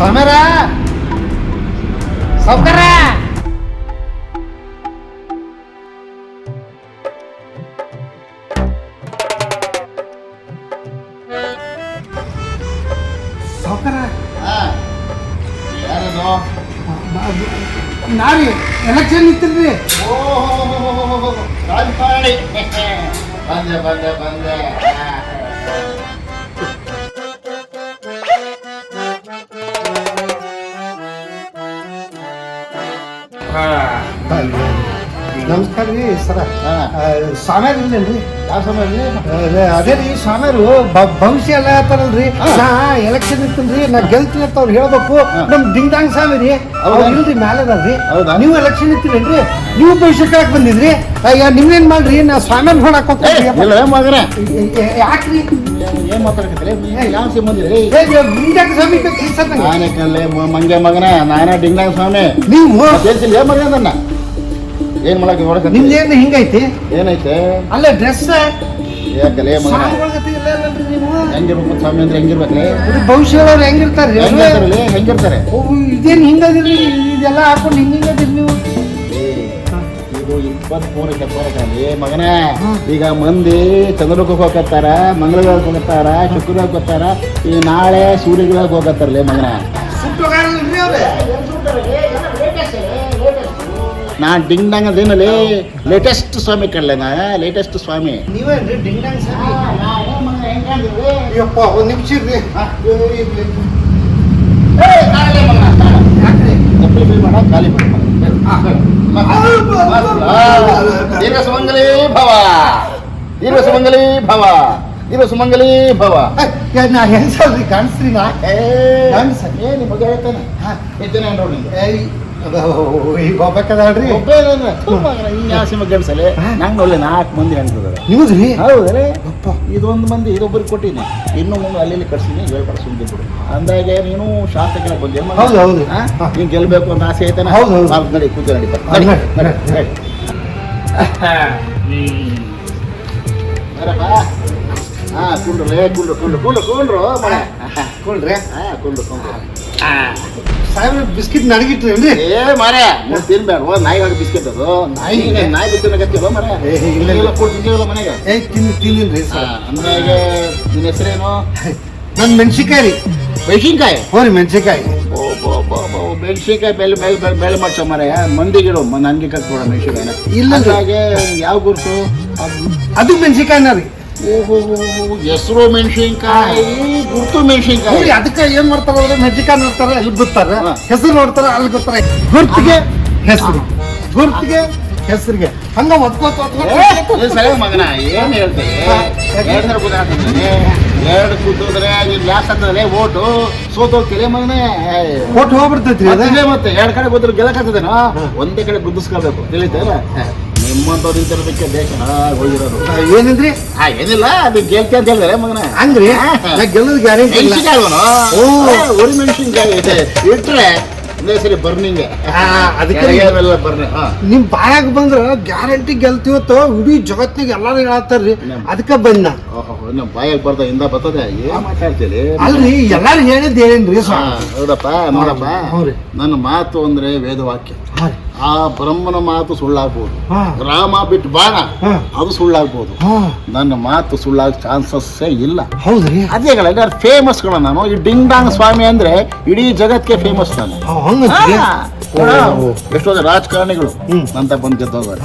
ಸಮರ ಸೌಕರ ಸೌಕರ ಯಾರದು? ನಾರಿ ಎಲೆಕ್ಷನ್ ಇತ್ತಿಲ್ರಿ ರಾಜಕಾರಣಿ ಬಂದೆ ಬಂದೆ ಬಂದೆ. ನಮಸ್ಕಾರ ರೀ ಸರ. ಸ್ವಾಮ್ಯಾರ ಇಲ್ಲೇನ್ರಿ? ಯಾವ ಸಮಯ ಅದೇ- ರೀ ಸ್ವಾಮ್ಯಾರು ಭವಿಷ್ಯ ಎಲ್ಲ ಹೇಳ್ತಾರಲ್ರಿ. ನಾ ಎಲೆಕ್ಷನ್ ಇತ್ತಲ್ರಿ ನಾ ಗೆಲ್ತೀನಿ ಅಂತ ಅವ್ರು ಹೇಳ್ಬೇಕು. ನಮ್ ದಿಂಗ್ದಾಂಗ್ ಸ್ವಾಮಿ ರೀ. ಅವ್ರು? ಇಲ್ರಿ ಮ್ಯಾಲೆ ಅದಾರ್ರಿ? ನೀವು ಎಲೆಕ್ಷನ್ ಇತ್ತಿರೇನ್ರಿ? ನೀವು ಭವಿಷ್ಯ ಕೇಳಕ್ ಬಂದಿದ್ರಿ ನೀವೇನ್ ಮಾಡ್ರಿ? ನಾ ಸ್ವಾಮ್ಯಾರ ನೋಡಕ್ ಹೋಗ್ತೀನಿ ಯಾಕ್ರಿ? ಏನ್ ಮಾತಾಡ್ತಿದ್ರಿ ಯಾವ ಏ, ಸ್ವಾಮಿ ಕಲ್ಸಂಗ ನಾನೇ ಕಲ್ಲೆ ಮಂಗೆ ಮಗನ ನಾನೇ ಡಿಂಗ್ನಾಗ ಸ್ವಾಮಿ. ನೀವು? ಹೇಳ್ತಿಲ್ಲ ಏನು ಮಗ ನನ್ನ ಏನು ಮಾಡಕ್ಕೆ ನೋಡಕ ಏನು ಹಿಂಗೈತಿ? ಏನೈತೆ? ಅಲ್ಲ ಡ್ರೆಸ್ ಯಾಕಲೇ ಮಗನ. ಹೆಂಗಿರ್ಬೇಕು ಸ್ವಾಮಿ ಅಂದ್ರೆ ಹೆಂಗಿರ್ಬೇಕಲೆ ಭವಿಷ್ಯದವ್ರು ಹೆಂಗಿರ್ತಾರಲೆ ಹೆಂಗಿರ್ತಾರೆ? ಓ, ಇದೇನ್ ಹಿಂಗದಿರಿ ಇದೆಲ್ಲ ಹಾಕೊಂಡು ಹಿಂಗ ಹಿಂಗದಿರಿ ನೀವು. ಇಪ್ಪತ್ಮೂರಕ್ಕೆ ತೋರಕಲ್ಲಿ ಮಗನೇ ಈಗ ಮಂದಿ ಚಂದ್ರಕ್ಕೆ ಹೋಗತ್ತಾರ ಮಂಗಳಗಳಿಗೆ ಹೋಗತ್ತಾರ ಶುಕ್ರಗಳಿಗೆ ಹೋಗ್ತಾರ ಈ ನಾಳೆ ಸೂರ್ಯಗಳಿಗೆ ಹೋಗತ್ತಾರಲ್ಲೇ ಮಗನ ನಾ ಡಿಂಗ್ ಡಂಗ್ ಅದೇನಲ್ಲಿ ಲೇಟೆಸ್ಟ್ ಸ್ವಾಮಿ ಕಳ್ಳೆ ನಾ ಲೇಟೆಸ್ಟ್ ಸ್ವಾಮಿ ನೀವೇನ್ರಿ ಡಿಂಗ್ ಡಾಂಗ್ ಸ್ವಾಮಿ ಅಯ್ಯಪ್ಪ ಒಂದ್ ನಿಮಿಷ ಇರ್ರಿ ಯಾಕ್ರಿ? ಖಾಲಿ ದೀರ್ಘ ಸುಮಂಗಲಿ ಭವ ದೀರ್ಘ ಸುಮಂಗಲಿ ಭವ ದೀರ್ಘ ಸುಮಂಗಲಿ ಭವ ಏ, ನಾ ಹೆಂಗ್ಸಲ್ರಿ ಕಾಣಿಸ್ರಿ ನಾ ಏ ಕಾಣಿಸ ಏ ನಿಮ್ಮ ಮಗ ಹೇಳ್ತಾನೆ ಇದ್ದೇನೆ ನೋಡ್ರಿ ನೋಡ್ಲಿ ನಾಲ್ಕು ಮಂದಿ ಹೌದರೇ? ಅಪ್ಪ. ಇದೊಂದು ಮಂದಿ ಇದೊಬ್ಬರಿಗೆ ಕೊಟ್ಟಿನಿ. ಇನ್ನು ಮುಂದೆ ಅಲ್ಲಿ ಕಳ್ಸಿನಿ ಹೇಳ್ಬೇಡ ಸುಮ್ಮನೆ ಬಿಡು. ಅಂದಾಗೆ ನೀನು ಶಾಸಕರ ಬಂದೆ. ನೀನು ಗೆಲ್ಲಬೇಕು ಅಂತ ಆಸೆ ಐತನ. ನಾಲ್ಕು ನಡಿ ಕೂತು. ನಡಿ. ಬರಪ್ಪ. ಹಾ ಕುಂಡ್ರಲೇ ಕುಂಡ್ರು ಕುಂಡ್ರು ಕುಂಡ್ರು ಕುಂಡ್ರು ಮನೆ ಕೊಡ್ರಿ? ಹಾ ಕುಂಡ್ರು ಕುಂಡ್ರು. ಸಾಹೇಬ್ರ ಬಿಸ್ಕಿಟ್ ನಡಗಿಟ್ರೇನ್ರಿ ಏ ಮಾರೇ ನೀವು ತಿನ್ಬೇಡ ಓ ನಾಯಿ ಹಾಕಿ ಬಿಸ್ಕೆಟ್ ಅದು. ನಾಯಿ ನಾಯಿ ಬಿಸ್ಕೆಟ್ ಆಗತ್ತಿಲ್ಲ ಮರೆ. ಏ, ಇಲ್ಲ, ಇಲ್ಲ. ತಿಂತೀವಲ್ಲ ಮನೆಗೆ? ಏ ತಿನ್ ತಿನ್ನಿಲ್ರಿ ಹಾ, ಸರ್ ಅಂದಾಗೆ ನಿನ್ನ ಹೆಸರೇನು? ನನ್ನ ಮೆಣಸಿನ್ಕಾಯಿ ರೀ. ಮೆಣಸಿನ್ಕಾಯಿ? ಹ್ಞೂ ರೀ ಮೆಣಸಿನ್ಕಾಯಿ. ಮೆಣಸಿನ್ಕಾಯಿ ಬೆಲೆ ಬೆಲೆ ಬೆಲೆ ಮಾಡ್ಸೋ ಮರೆ. ಮಂದಿಗಿಡು ನನಗೆ ಕಟ್ಕೊಡ ಮೆಣಸಿನ್ಕಾಯಿನ. ಇಲ್ಲ. ಹಾಗೆ ಯಾವ ಗುರುತು? ಅದು ಮೆಣಸಿನ್ಕಾಯಿನ ರೀ. ಹೆಸರು ಮೆಣಸಿನ್ಕಾಯಿ. ಗುರುತು ಮೆಣಸಿನ್ಕಾಯಿ. ಅದಕ್ಕೆ ಏನ್ ಮಾಡ್ತಾರ ಅಂದ್ರೆ ಮೆಣಸಿನ್ಕಾಯಿ ನೋಡ್ತಾರ ಅಲ್ಲಿ ಗೊತ್ತಾರೆ. ಹೆಸರು ನೋಡ್ತಾರ ಅಲ್ಲಿ ಗೊತ್ತಾರೆ ಗುರ್ತಿಗೆ ಹೆಸರು. ಗುರ್ತಿಗೆ ಹೆಸರಿಗೆ. ಹಂಗ ಒದ್ಕೋತ ಮಗನ ಏನ್ ಹೇಳ್ತೀವಿ ಎರಡು ಕೂತಿದ್ರೆ ನೀನ್ ಲಾಸ್ಟ್ ಅಂತಂದ್ರೆ ಓಟು? ಸೋತೋಗ್ತೀರಿ ಮಗನೇ? ಅದ ಅದೇ? ಮತ್ತೆ ಎರಡು ಕಡೆ ಗೊತ್ತಿರೋ ಗೆಲ್ಲಕ್ಕಾಗ್ತದೇನೋ? ಒಂದೇ ಕಡೆ ಗುದ್ದಿಸ್ಕೊಳ್ಬೇಕು ತಿಳಿತೇನ? ನಿಮ್ಮಂತವ್ರು ಇದ್ದರದಕ್ಕೆ ದೇಶ ಹೋಗಿರೋದು. ಏನಂದ್ರಿ? ಆ ಏನಿಲ್ಲ ಅದು ಗೆಲ್ತಿ ಅಂತ ಹೇಳಿದ್ರೆ ಮಗನ. ಹಂಗ್ರಿ. ನಾ ಗೆಲ್ಲದ ಗ್ಯಾರಂಟಿ ಇಲ್ಲ. ಓ. ಒರಿ ಮೆಣಸಿನ್ಕಾಯಿ ಇಟ್ರೆ ಒಂದೇ ಸರಿ ಬರ್ನಿಂಗೆ ಆ, ಅದಕ್ಕೆ ಎಲ್ಲ ಬರ್ನಿ ಹಾ. ನಿಮ್ ಬಾಯಾಗ ಬಂದ್ರ ಗ್ಯಾರಂಟಿ ಗೆಲ್ತಿವತ್ತು ಇಡೀ ಜಗತ್ತಿಗೆ ಎಲ್ಲಾರು ಹೇಳತ್ತಾರ್ರಿ. ಅದಕ್ಕ ಅದಕ್ಕೆ ಬಂದ ಓಹೋ ನಮ್ಮ ಬಾಯಾಗ ಬರ್ದ ಇಂದ ಬರ್ತದೆ. ಏನ್ ಮಾತಾಡ್ತೀರಿ? ಅಲ್ರಿ ಎಲ್ಲಾರು ಹೇಳಿದ್ ಏನೇನ್ರಿ ಹಾ, ಹೌದಪ್ಪ ನೋಡಪ್ಪ ಹ್ಞೂ ರೀ. ನನ್ನ ಮಾತು ಅಂದ್ರೆ ವೇದವಾಕ್ಯ. ಹಾ ರೀ. ಆ ಬ್ರಹ್ಮನ ಮಾತು ಸುಳ್ಳಾಗ್ಬೋದು. ರಾಮ ಬಿಟ್ಟು ಬಾಣ ಅದು ಸುಳ್ಳಾಗ್ಬೋದು. ನನ್ನ ಮಾತು ಸುಳ್ಳಾಗ ಚಾನ್ಸಸ್ಸೇ ಇಲ್ಲ. ಹೌದ್ರಿ? ಅದೇ ಫೇಮಸ್ಗಳು ನಾನು ಈ ಡಿಂಗ್ ಡಾಂಗ್ ಸ್ವಾಮಿ ಅಂದ್ರೆ ಇಡೀ ಜಗತ್ಗೆ ಫೇಮಸ್ ನಾನು. ಎಷ್ಟೋ ರಾಜಕಾರಣಿಗಳು. ಅಂತ ಬಂದು ಗೆದ್ದೋಗಿದ್ದಾರೆ.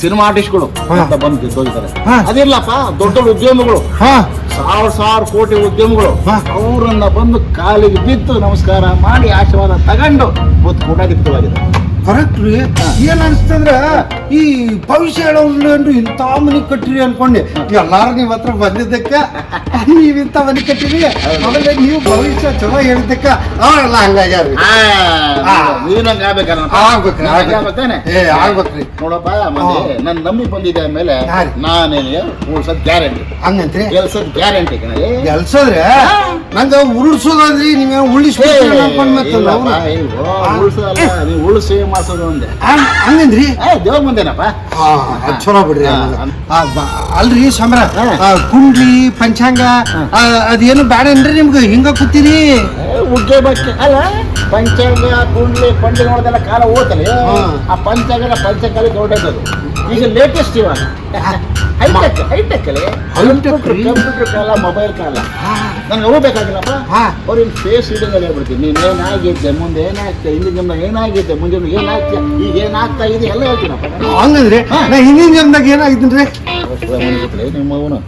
ಸಿನಿಮಾ ಆರ್ಟಿಸ್ಟ್ಗಳು ಗಳು ಅಂತ ಬಂದು ಗೆದ್ದೋಗಿದ್ದಾರೆ. ಅದಿಲ್ಲಪ್ಪ ದೊಡ್ಡ ದೊಡ್ಡ ಉದ್ಯಮಗಳು. ಸಾವಿರ ಸಾವಿರ ಕೋಟಿ ಉದ್ಯಮಗಳು. ಅವರನ್ನ ಬಂದು ಕಾಲಿಗೆ ಬಿದ್ದು ನಮಸ್ಕಾರ ಮಾಡಿ ಆಶೀರ್ವಾದ ತಗೊಂಡು ಮತ್ತೆ ಕೂಡ ಗಿತ್ತವಾಗಿದೆ ಕರೆಕ್ಟ್ ರೀ ಏನ್ ಅನ್ಸ್ತಂದ್ರ ಈ ಭವಿಷ್ಯ ಹೇಳೋರು ಇಂಥ ಮನೆ ಕಟ್ಟಿರಿ ಅನ್ಕೊಂಡೆ. ಎಲ್ಲಾರು ನೀವ್ ಹತ್ರ ಬಂದಿದ್ದಕ್ಕ ನೀವ್ ಇಂಥ ಮನೆ ಕಟ್ಟಿರಿ. ಆಮೇಲೆ ನೀವು ಭವಿಷ್ಯ ಚಲೋ ಹೇಳಿದ್ದಕ್ಕ ಅವರೆಲ್ಲ ಹಂಗಾಗ್ಯಾರ ಆಗ್ಬೇಕ್ರಿ. ಏ, ಆಗ್ಬೇಕ್ರಿ. ನೋಡಪ್ಪ ಮನೆ ನನ್ ನಂಬಿ ಬಂದಿದೆ ಆಮೇಲೆ ನಾನೇನು ಉಳ್ಸದ್ ಗ್ಯಾರಂಟಿ. ಹಂಗಂತ್ರಿ? ಕೆಲ್ಸದ್ ಗ್ಯಾರಂಟಿ ಕೆಲ್ಸದ್ರೆ ನಂಗ ಉರುಳ್ಸೋದ್ರಿ ನೀವೇನು ಉಳಿಸ್ಬೇಕು ಅನ್ಕೊಂಡ್ ಮತ್ತೆ ನಾವು ಉಳ್ಸಲ್ಲ ನೀವು ಉಳಿಸಿ ಮಾಡ್ಸೋದು ಒಂದೇ ಹಂಗಂದ್ರಿ ಏ ದೇವ್ರ ಮುಂದೆನಪ್ಪ ಆ, ಅದ್ ಚಲೋ ಬಿಡ್ರಿ ಹಾ. ಆಮೇಲೆ. ಆ, ಬ- ಅಲ್ರಿ ಸಮರ ಹಾ. ಆ, ಕುಂಡ್ಲಿ ಪಂಚಾಂಗ ಆ, ಅದೇನು ಬ್ಯಾಡೇನ್ರಿ ನಿಮ್ಗೆ ಹಿಂಗ ಕೂತೀರಿ ಮುಗ್ಗೆ ಬಕ್ಕೆ ಅಲ್ಲ ಪಂಚಾಂಗ ಕುಂಡ್ಲಿ ಪಂಡಿಗೆ ನೋಡೋದೆಲ್ಲ ಕಾಲ ಓದ್ತಲ್ಲ ಹಾ. ಆ ಪಂಚಾಂಗ ಪಂಚಕಾಲ ದೊಡ್ಡದು ಈಗ ಲೇಟೆಸ್ಟ್ ಇವಾಗ. ಹೈಟೆಕ್ ಹೈಟೆಕ್ ಅಲ್ಲಿ? ಕಂಪ್ಯೂಟರ್ ಕಾಲ ಮೊಬೈಲ್ ಕಾಲ ನನಗೆ ಅವರು ಬೇಕಾಗಿಲ್ಲಪ್ಪ ಹಾ. ಅವ್ರಿಗೆ ಫೇಸ್ ರೀಡಿಂಗ್ ಅಲ್ಲಿ ಹೇಳ್ಬಿಡ್ತೀನಿ. ನೀನು ಏನಾಗಿದ್ದೆ? ಮುಂದೆ ಏನಾಗ್ತದೆ ಹಿಂದಿನ ಜನ್ಮ ಏನಾಗಿದ್ದೆ? ಮುಂದೆ ಏನಾಗ್ತದೆ ಈಗ ಏನಾಗ್ತಾ ಇದೆ? ಎಲ್ಲ ಹೇಳ್ತೀನಪ್ಪ. ಹಂಗಂದ್ರೆ. ನಾ ಹಿಂದಿನ ಜನ್ಮದಾಗ ಏನಾಗಿದ್ದೀನಿ ನಿಮ್ಮ ಅವನು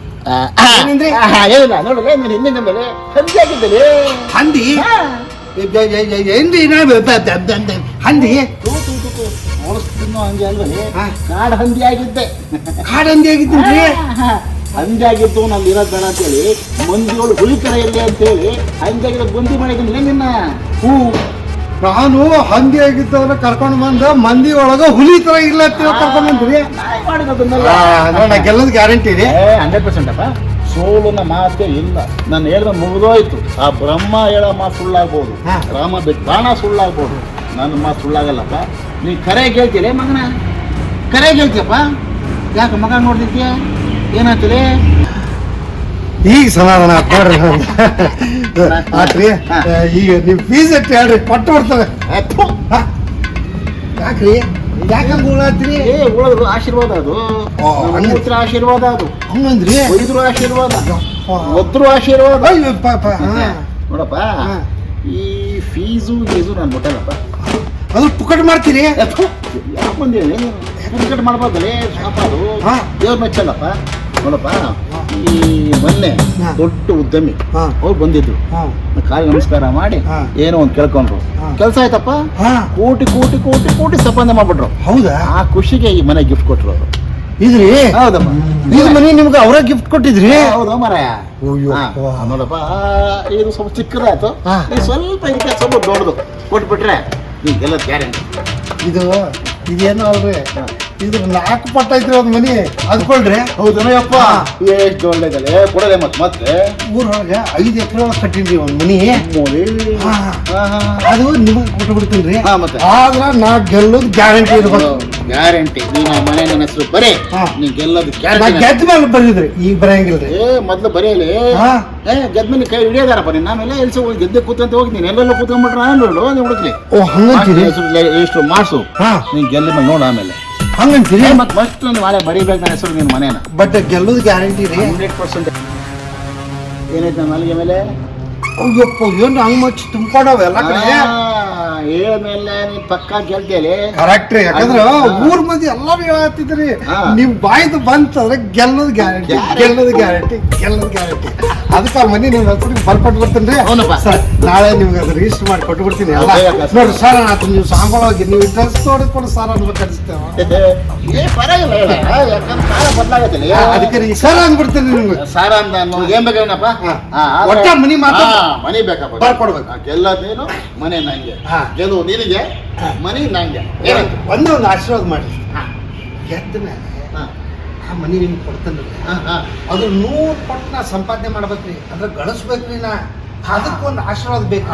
ಏನಂದ್ರೆ? ಏನಿಲ್ಲ ನೋಡಲ್ಲ ನೀನು ಹಿಂದಿನ ಜನ್ಮದಲ್ಲಿ ಹಂದಿ ಆಗಿದ್ದಲ್ಲಿ ಹಂದಿ? ಹಾ. ಏನ್ರಿ ನಾ? ಬ- ಬ- ಬ- ಬ- ಬ- ಹಂದಿ? ಓಡಿಸ್ತಿದ್ನೋ ಹಂಗೆ ಅಲ್ವೇ. ಕಾಡು ಹಂದಿ ಆಗಿದ್ದೆ. ಕಾಡ್ ಹಂದಿ ಆಗಿದ್ದೀನಿ ಹಂದಿ ಆಗಿದ್ದು ನಾನು ಇರೋದ್ ಬೇಡ ಅಂತೇಳಿ ಮಂದಿಗಳು ಹುಲಿ ಕರ ಇರಲಿ ಅಂತೇಳಿ ಹೇಳಿ ಆಗಿರೋ ಬಂದಿ ಮಾಡಿದ್ದೀನಿ. ನಿನ್ನ? ಹೂ ನಾನು ಹಂದಿ ಆಗಿದ್ದವ್ರ ಕರ್ಕೊಂಡು ಬಂದ ಮಂದಿ ಒಳಗ ಹುಲಿ ತರ ಇಲ್ಲ ಅಂತ ಹೇಳಿ ಕರ್ಕೊಂಡ್ ಬಂದ್ರಿ? ಗೆಲ್ಲದ ಗ್ಯಾರಂಟಿ ಇದೆ. ಹಂಡ್ರೆಡ್ ಪರ್ಸೆಂಟ್ ಅಪ್ಪ. ಸೋಲನ್ನ ಮಾತೇ ಇಲ್ಲ. ನಾನು ಹೇಳಿದ ಮುಗಿದೋಯ್ತು. ಆ ಬ್ರಹ್ಮ ಹೇಳೋ ಮಾತು ಸುಳ್ಳಾಗ್ಬೋದು. ರಾಮ ಬಿಟ್ಟು ಬಾಣ ಸುಳ್ಳಾಗ್ಬೋದು. ನನ್ನ ಮಾತು ಸುಳ್ಳಾಗಲ್ಲಪ್ಪ. ನೀ ಕರೆ ಕೇಳ್ತೀರಿ ಮಗನ? ಕರೆ ಕೇಳ್ತೀಯಪ್ಪ ಯಾಕೆ ಮಗ ನೋಡ್ತಿದ್ಯ? ಏನಾಗ್ತದೆ ಈಗ ಸಮಾಧಾನ ನೋಡ್ರಿ ಆತ್ರಿ ಈಗ ನೀವು ಫೀಸ್ ಎಷ್ಟ್ ಹೇಳ್ರಿ? ಕೊಟ್ಟು ಬಿಡ್ತವೆ. ಯಾಕ್ರಿ? ಯಾಕಂಗ ಉಳಾತ್ರಿ? ಏ ಉಳದು ಆಶೀರ್ವಾದ ಅದು. ನಮ್ಮ ಆಶೀರ್ವಾದ ಅದು. ಹಂಗಂದ್ರಿ? ಒಯ್ದ್ರು ಆಶೀರ್ವಾದ. ಒದ್ರು ಆಶೀರ್ವಾದ. ಪಾಪ. ನೋಡಪ್ಪ ಈ ಫೀಸು ಗೀಸು ನಾನು ಬಿಟ್ಟಲ್ಲಪ್ಪ ಅದು ಪುಕಟ್ ಮಾಡ್ತೀರಿ? ಯಾಕೆ ಮಾಡಬಾರ್ದು ಟಿಕೆಟ್ ಮಾಡ್ಬೋದಲ್ಲೇ ಶಾಪ ಅದು. ಹಾ. ದೇವ್ರ ಮೆಚ್ಚಲ್ಲಪ್ಪ ನೋಡಪ್ಪ ಈ ಮೊನ್ನೆ ದೊಡ್ಡ ಉದ್ಯಮಿ. ಅವ್ರು ಬಂದಿದ್ರು. ಕಾಲ ಕಾಲಿಗೆ ನಮಸ್ಕಾರ ಮಾಡಿ. ಏನೋ ಒಂದು ಕೇಳ್ಕೊಂಡ್ರು. ಕೆಲಸ ಆಯ್ತಪ್ಪ? ಕೋಟಿ ಕೋಟಿ ಕೋಟಿ ಕೋಟಿ ಸಂಪಾದನೆ ಮಾಡ್ಬಿಟ್ರು. ಹೌದಾ? ಆ ಖುಷಿಗೆ ಈ ಮನೆ ಗಿಫ್ಟ್ ಕೊಟ್ರು ಅವರು. ಇದ್ರಿ? ಹೌದಮ್ಮ ಇದು ಮನೆ ನಿಮ್ಗೆ ಅವರ ಗಿಫ್ಟ್ ಕೊಟ್ಟಿದ್ರಿ? ಹೌದು ಮರಾಯ. ನೋಡಪ್ಪ ಇದು ಸ್ವಲ್ಪ ಚಿಕ್ಕದಾಯ್ತು. ಸ್ವಲ್ಪ ಇದಕ್ಕೆ ಸ್ವಲ್ಪ ದೊಡ್ಡದು. ಕೊಟ್ಬಿಟ್ರೆ ನೀಗೆಲ್ಲ ಗ್ಯಾರಂಟಿ. ಇದು ಇದೇನು ಅಲ್ರಿ ಇದ್ರ ನಾಲ್ಕು ಪಟ್ಟ ಐತ್ರಿ ಒಂದ್ ಮನಿ. ಅದ್ಕೊಳ್ರಿ. ಹೌದನಯ್ಯಪ್ಪ. ಎಷ್ಟು ಒಳ್ಳೇದಲ್ಲ? ಕೊಡದೆ ಮತ್ತೆ ಮತ್ತೆ. ಊರೊಳಗೆ ಐದು ಎಕರೆ ಒಳಗೆ ಕಟ್ಟಿನ್ರಿ ಒಂದ್ ಮನಿ. ಅದು ನಿಮಗೆ ಕೊಟ್ಟು ಬಿಡ್ತೀನಿ ಹಾ, ಮತ್ತೆ? ಆದ್ರ ನಾ ಗೆಲ್ಲೋದು ಗ್ಯಾರಂಟಿ ಇರ್ಬೋದು ಗ್ಯಾರಂಟಿ. ನೀನು ಮನೆ ನನ್ನ ಹೆಸರು ಬರೀ. ನೀ ಗೆಲ್ಲೋದು ಗ್ಯಾರಂಟಿ ಗೆದ್ದ ಮೇಲೆ ಬಂದಿದ್ರಿ ಈಗ ಬರಂಗಿಲ್ರಿ ಏ ಮೊದ್ಲು ಬರೆಯಲಿ ಹಾ. ಏ ಗೆದ್ದ ಮೇಲೆ ಕೈ ಹಿಡಿಯೋದಾರಪ್ಪ ನೀನು. ಆಮೇಲೆ ಎಲ್ಸ ಹೋಗಿ ಗೆದ್ದೆ ಕೂತಂತ ಹೋಗ್ತೀನಿ ಎಲ್ಲೆಲ್ಲ ಕೂತ್ಕೊಂಡ್ಬಿಟ್ರೆ ನೋಡು ನೀವು ಹುಡುಕ್ಲಿ. ಓ ಹಂಗಂತೀರಿ? ಎಷ್ಟು ಮಾಡಿಸು. ಹಾ. ನೀನು ಗೆಲ್ಲ ಮೇಲೆ ನೋಡು ಆಮೇಲೆ. ಹಂಗಂತೀರಿ ಮತ್ತೆ ಫಸ್ಟ್ ನಾನು ಮನೆ ಬರೀಬೇಕು ನನ್ನ ಹೆಸರು ನಿನ್ನ ಮನೇನ. ಬಟ್ ಗೆಲ್ಲೋದು ಗ್ಯಾರಂಟಿ ರೀ. Hundred percent. ಏನೈತೆ ನಾಲಿಗೆ ಮೇಲೆ? ಅಯ್ಯಪ್ಪ ಏನು ಹಂಗ್ ಮಚ್ಚಿ ತುಂಬ್ಕೊಂಡವ ಎಲ್ಲ ಕಡೆ ಹೇಳ್ಮೇಲೆ ನೀ ಪಕ್ಕ ಗೆಲ್ತೇಲಿ ಕರೆಕ್ಟ್ ರೀ. ಯಾಕಂದ್ರ ಮಂದಿ ಎಲ್ಲಾರು ಹೇಳತ್ತಿದ್ರಿ. ನಿಮ್ ಬಾಯ್ದು ಬಂತಂದ್ರೆ ಗೆಲ್ಲದ ಗ್ಯಾರಂಟಿ ಗೆಲ್ಲದ ಗ್ಯಾರಂಟಿ ಗೆಲ್ಲದ ಗ್ಯಾರಂಟಿ ಅದಕ್ಕೆ ಆ ಮನಿ ನಿಮ್ ಹೆಸರಿಗೆ ಬರ್ಪಟ್ಟು ಬರ್ತೀನಿ. ಸರ್ ನಾಳೆ ನಿಮ್ಗೆ ಅದು ರಿಜಿಸ್ಟರ್ ಮಾಡಿ ಕೊಟ್ಟು ಬಿಡ್ತೀನಿ ಎಲ್ಲ. ನೋಡ್ರಿ ಸರ್ ಆತು ನೀವು ಸಾಂಬಳವಾಗಿ ನೀವು ಡ್ರೆಸ್ ತೊಡೆದ್ಕೊಂಡು ಸರ್ ಅನ್ಬೇಕು ಅನಿಸ್ತೇವ ಏ ಪರವಾಗಿಲ್ಲ ಯಾಕಂದ್ರೆ ಕಾಲ ಬದಲಾಗತ್ತಲ್ಲ ಅದಕ್ಕೆ ರೀ ಸರ್ ಅಂದ್ಬಿಡ್ತೀನಿ ನಿಮ್ಗೆ. ಸಾರ ಅಂತ ಏನ್ ಬೇಕೇನಪ್ಪ? ಒಟ್ಟ ಮನಿ ಮಾತ್ರ- ಹಾ, ಮನಿ ಬೇಕಪ್ಪ ಬರ್ಕೊಡ್ಬೇಕು. ಗೆಲ್ಲದೇನು ಮನೆ ನಂಗೆ. ಹಾ. ಗೆಲುವು ನಿನಗೆ. ಮನಿ ನಂಗೆ ಏನಂತ ಒಂದೇ ಒಂದು ಆಶೀರ್ವಾದ ಮಾಡಿ ಹಾ. ಗೆದ್ದ ಮೇಲೆ ಆ ಮನಿ ನಿಮ್ಗೆ ಕೊಡ್ತೇನೆ ಹಾ, ಹಾ. ಅದು ನೂರು ಪಟ್ಟು ನಾ ಸಂಪಾದನೆ ಮಾಡ್ಬೇಕ್ರಿ ಅಂದ್ರೆ ಗಳಿಸ್ಬೇಕ್ರಿ ನಾ ಅದಕ್ಕೊಂದು ಆಶೀರ್ವಾದ ಬೇಕು.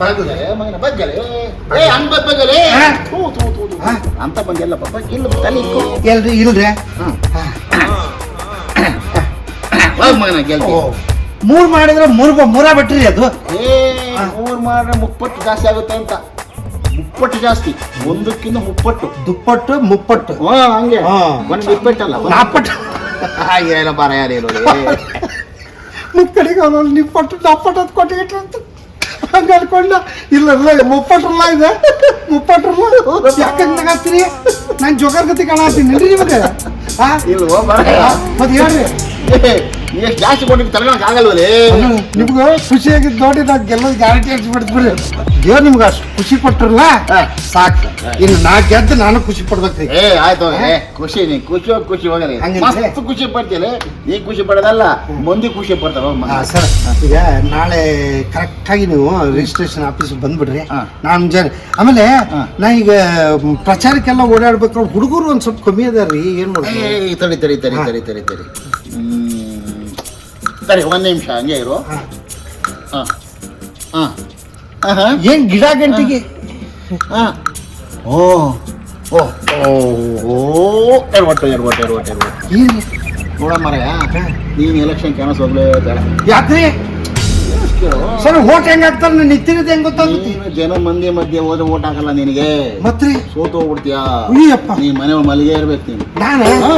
ಬಗ್ಗಲೆ, ಮಗನ ಬಗ್ಗಲೆ. ಏ, ಹಂಗ್ ಬಗ್ ಬಗ್ಗಲೆ. ಥೂ, ಥೂ. ಅಂತ ಬಂದಿಲ್ಲ ಪಾಪ ಇಲ್ಲ ತಲೆ ಇಕ್ಕು. ಎಲ್ರಿ ಇಲ್ರಿ ಮಗನ ಗೆಲ್ತಿ. ಮೂರ್ ಮಾಡಿದ್ರೆ ಮೂರ್ ಮೂರ ಬಿಟ್ರಿ ಅದು ಏ ಮೂರ್ ಮಾಡ್ರೆ ಮುಪ್ಪಟ್ಟು ಜಾಸ್ತಿ ಆಗುತ್ತೆ ಅಂತ. ಮುಪ್ಪಟ್ಟು ಜಾಸ್ತಿ. ಒಂದಕ್ಕಿಂತ ಮುಪ್ಪಟ್ಟು. ದುಪ್ಪಟ್ಟು ಮುಪ್ಪಟ್ಟು. ಹಾ ಹಂಗೆ. ಹಾ. ಒಂದು ಇಪ್ಪಟ್ಟಲ್ಲ ನಾಪಟ್ಟು. ಏನೋ ಬಾರ ಯಾರೇನು ಮುಕ್ಕಡಿಗೆ ಅವನು ನಿಪ್ಪಟ್ಟು ನಾಪಟ್ಟು ಅದು ಕೊಟ್ಟಿಗೆ ಅಂತ. ಹಂಗ ಅನ್ಕೊಂಡ ಇಲ್ಲ ಇಲ್ಲ ಮುಪ್ಪಟ್ರಲ್ಲ ಇದೆ ಮುಪ್ಪಟ್ರಲ್ಲ ಯಾಕಂಗ್ ತಗತ್ತೀರಿ ನಾನು ಜೋಗರ್ ಗತಿ ಕಾಣತ್ತೀನಿ. ನಡ್ರಿ ನಿಮಗೆ ಹಾ? ಇಲ್ವೋ ಬರ. ಮತ್ತೆ ಹೇಳ್ರಿ. ಎಷ್ಟು ಜಾಸ್ತಿ ಕೊಟ್ಟು ತಗೊಳಕ್ ಆಗಲ್ವಲೇ ನಿಮ್ಗೆ ಖುಷಿಯಾಗಿದ್ದು ನೋಡಿ ನಾ ಗೆಲ್ಲೋದು ಗ್ಯಾರಂಟಿ ಹಚ್ಬಿಡ್ತೀರಿ ದೇವ್ರು ನಿಮ್ಗೆ ಅಷ್ಟು ಖುಷಿ ಕೊಟ್ಟರಲ್ಲ. ಸಾಕು. ಇನ್ನು ನಾ ಗೆದ್ದು ನಾನು ಖುಷಿ ಪಡ್ಬೇಕು ಏ ಆಯ್ತು ಏ ಖುಷಿ ನೀ ಖುಷಿ ಹೋಗಿ ಖುಷಿ ಹೋಗಲಿ. ಹಂಗಿಲ್ಲ. ಮಸ್ತ್ ಖುಷಿ ಪಡ್ತೀನಿ ನೀ ಖುಷಿ ಪಡೋದಲ್ಲ ಮಂದಿ ಖುಷಿ ಪಡ್ತಾರ ಸರ್. ಈಗ ನಾಳೆ ಕರೆಕ್ಟಾಗಿ ನೀವು ರಿಜಿಸ್ಟ್ರೇಷನ್ ಆಫೀಸ್ ಬಂದ್ಬಿಡ್ರಿ. ಹಾ. ನಾನು ಮುಂಜಾನೆ ಆಮೇಲೆ ಹಾ. ನಾ ಈಗ ಮ್, ಪ್ರಚಾರಕ್ಕೆಲ್ಲ ಓಡಾಡ್ಬೇಕು ಹುಡುಗರು ಒಂದು ಸ್ವಲ್ಪ ಕಮ್ಮಿ ಅದಾರ ರೀ ಏನು ಏ, ತಡಿ ತರಿ ತರಿ ತರಿ ತಡಿ ತಡಿ ತಡಿ. ತಡಿ ಒಂದ್ ನಿಮಿಷ ಹಂಗೆ ಇರು. ಹಾ. ಹಾ. ಹಾ. ಆಹಾ. ಏನ್ ಗಿಡ ಗಂಟಿಗೆ? ಹಾ. ಓ. ಓ ಓ ಓ. ಎಡವಟ್ಟು ಎಡವಟ್ಟು ಎಡವಟ್ಟು ಎಡವಟ್ಟು ಏನ್ ನೋಡ ಮರಯ ನೀನು ಎಲೆಕ್ಷನ್ ಕಾಣಿಸೋಗ್ಲೇ ಬೇಡ. ಯಾಕ್ರಿ? ಸರ್ ಓಟ್ ಹೆಂಗ್ ಹಾಕ್ತಾರೆ? ನಾನು ನಿಂತಿರೋದು ಹೆಂಗ್ ಗೊತ್ತಾಗುತ್ತೆ? ನೀನು ಜನ ಮಂದಿ ಮಧ್ಯೆ ಹೋದ್ರೆ ಓಟ್ ಹಾಕಲ್ಲ ನಿನಗೆ. ಮತ್ರಿ? ಸೋತು ಹೋಗ್ಬಿಡ್ತೀಯಾ ಉಯ್ಯಪ್ಪ. ನೀ ಮನೆ ಮಲ್ಲಿಗೆ ಇರ್ಬೇಕು ನೀನು. ನಾನು? ಹಾ.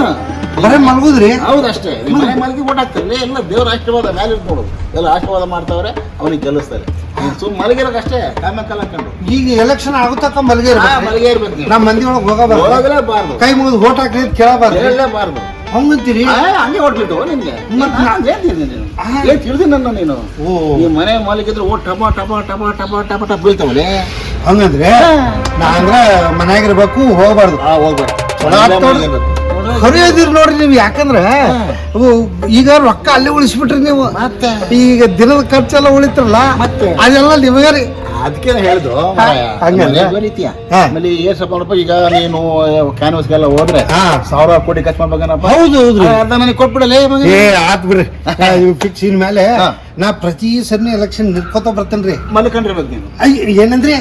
ಬರೇ ಮಲ್ಗುದ್ರಿ? ಹೌದು ಅಷ್ಟೇ. ಮನೆ ಮಲ್ಲಿಗೆ ಓಟ್ ಹಾಕ್ತಾರೆ ಎಲ್ಲ ದೇವ್ರ ಆಶೀರ್ವಾದ ಮ್ಯಾಲೆ ಇಟ್ಕೊಳ್ಳೋದು ಎಲ್ಲ ಆಶೀರ್ವಾದ ಮಾಡ್ತಾವ್ರೆ ಅವನಿಗೆ ಗೆಲ್ಲಿಸ್ತಾರೆ. ನೀನು ಸುಮ್ ಮಲಗಿರೋದಷ್ಟೇ ಕಾಮ ಕಾಲ ಕಂಡು. ಈಗ ಎಲೆಕ್ಷನ್ ಆಗುತ್ತಕ್ಕ ಮಲ್ಗೆ ಹಾ, ಇರ್ಬೇಕು ಮಲಗೆ ನಮ್ಮ ಮಂದಿ ಒಳಗೆ ಹೋಗಬಾರ್ದು. ಹೋಗಲೇಬಾರ್ದು. ಕೈ ಮುಗಿದು ಓಟ್ ಹಾಕಿ ಕೇಳಬಾರ್ದು. ಹೇಳಲೇಬಾರ್ದು ಹಂಗಂತೀರಿ ಹಂಗೆ ಹೊಟ್ಬಿಟ್ಟು ನಿಮ್ಗೆ. ಮತ್ತೆ ನಾನು ಏನು ನೀನು? ತಿಳಿದಿ ನನ್ನ ನೀನು? ಓ. ಈ ಮನೆ ಮಲಗಿದ್ರೆ ಓ ಟಮ ಟಮ ಟಮ ಟಮ ಟಮ ಟಮ ಬೀಳ್ತಾವಲೆ ಹಂಗಂದ್ರೆ ನಾ ಅಂದ್ರೆ ಮನ್ಯಾಗಿರ್ಬೇಕು ಹೋಗ್ಬಾರ್ದು. ಆ ಚಲೋ ನೋಡ್ರಿ. ಕರಿಯೋದಿರ್ ನೋಡ್ರಿ ನೀವು ಯಾಕಂದ್ರೆ ಅವು ಈಗ ರೊಕ್ಕ ಅಲ್ಲೇ ಉಳಿಸ್ಬಿಟ್ರಿ ನೀವು. ಮತ್ತೆ? ಈಗ ದಿನದ ಖರ್ಚೆಲ್ಲ ಉಳಿತ್ರಲ್ಲ ಮತ್ತೆ? ಅದೆಲ್ಲ ನಿಮಗೆ ರೀ. ಅದಕ್ಕೆ ಹೇಳಿದ್ರು? ಹಂಗಲ್ಲ. ರೀತಿಯ. ಆಮೇಲೆ ಏಸಪ್ಪ ನೋಡಪ್ಪ ಈಗ ನೀನು ಕ್ಯಾನ್ವಸ್ಗೆಲ್ಲ ಹೋದ್ರೆ ಸಾವಿರಾರು ಸಾವಿರ ಕೋಟಿ ಖರ್ಚು ಮಾಡ್ಬೇಕನಪ್ಪ ಹೌದು ಹೌದು ಅರ್ಧ ನನಗೆ ಕೊಟ್ಬಿಡಲೇ ಏ ಆತ್ ಬಿಡ್ರಿ. ಫಿಕ್ಸ್ ಇನ್ ಮೇಲೆ. ನಾ ಪ್ರತಿ ಸರಿ ಎಲೆಕ್ಷನ್ ನಿಂತ್ಕೋತ ಬರ್ತೇನ್ರಿ. ಮಲ್ಕೊಂಡ್ರಿ ಬಗ್ಗೆ ನೀವು ಏನಂದ್ರಿ?